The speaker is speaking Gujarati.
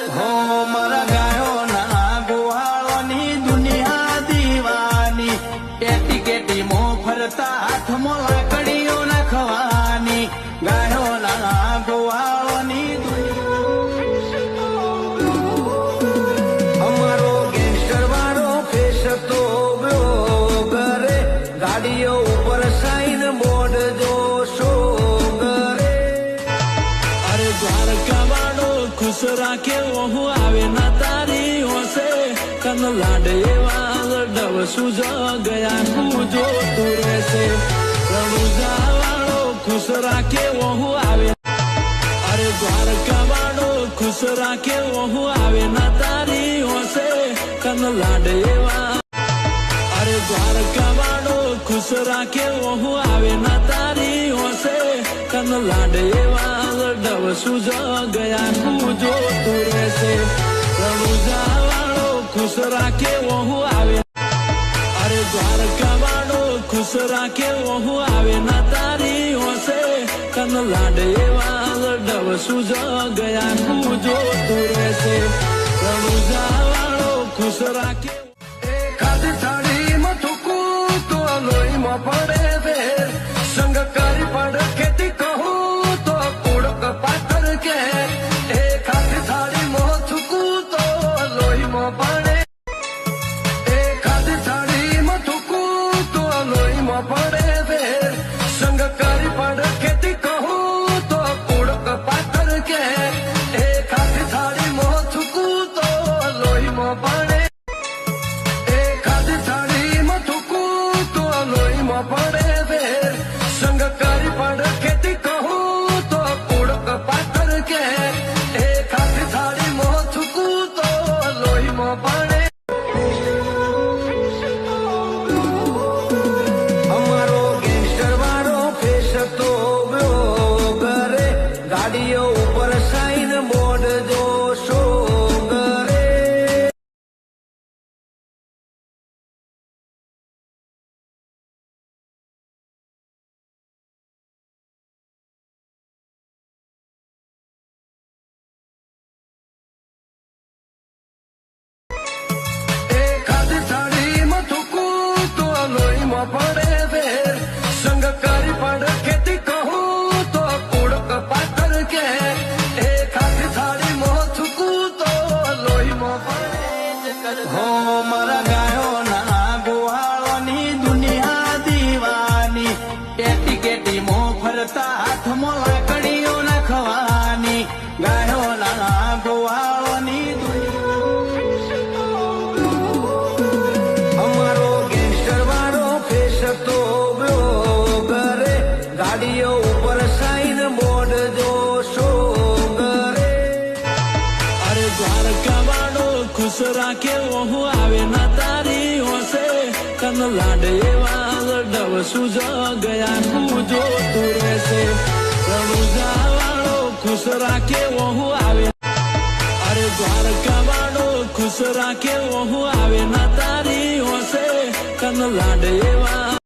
હો ખુશ રાખે હું આવે ના તારી હોશે કન લાડે એવા ડવ સુજ ગયા તું જો તું રહેશે રણુજા વાળો ખુશ રાખે હું આવે અરે દ્વારકા વાળો ખુશ રાખે હું આવે ના તારી હોશે કન લાડે અરે દ્વારકા વાળો ખુશ રાખે હું આવે ના તારી હોશે કન લાડે એવા ડવ સુજ ગયા તું જો રહેશે ખુશ રાખે ઓહું આવે. અરે દ્વારકા વાળો ખુશ રાખે ઓહું આવે. ના તારી હોશે, તન લાડે એવા ડવ સુજ ગયા. તું જોતું રહેશે રણુજા વાળો ખુશ રાખે. એકાદ થાળીમાં થૂકું તો લોહીમાં પડે Adios. કેટી કેટી મો ફરતા હાથમાં લાકડીઓ અરે દ્વારકા ખુશ હું આવે ના તારી હોશે. કન લાડ એવા ડવ સુજ ગયા તું જો તું રહેશે. રણુજા વાળો ખુશ રાખે હું આવે. અરે દ્વારકા વાળો ખુશ રાખે હું આવે ના તારી હોશે. કન લાડ એવા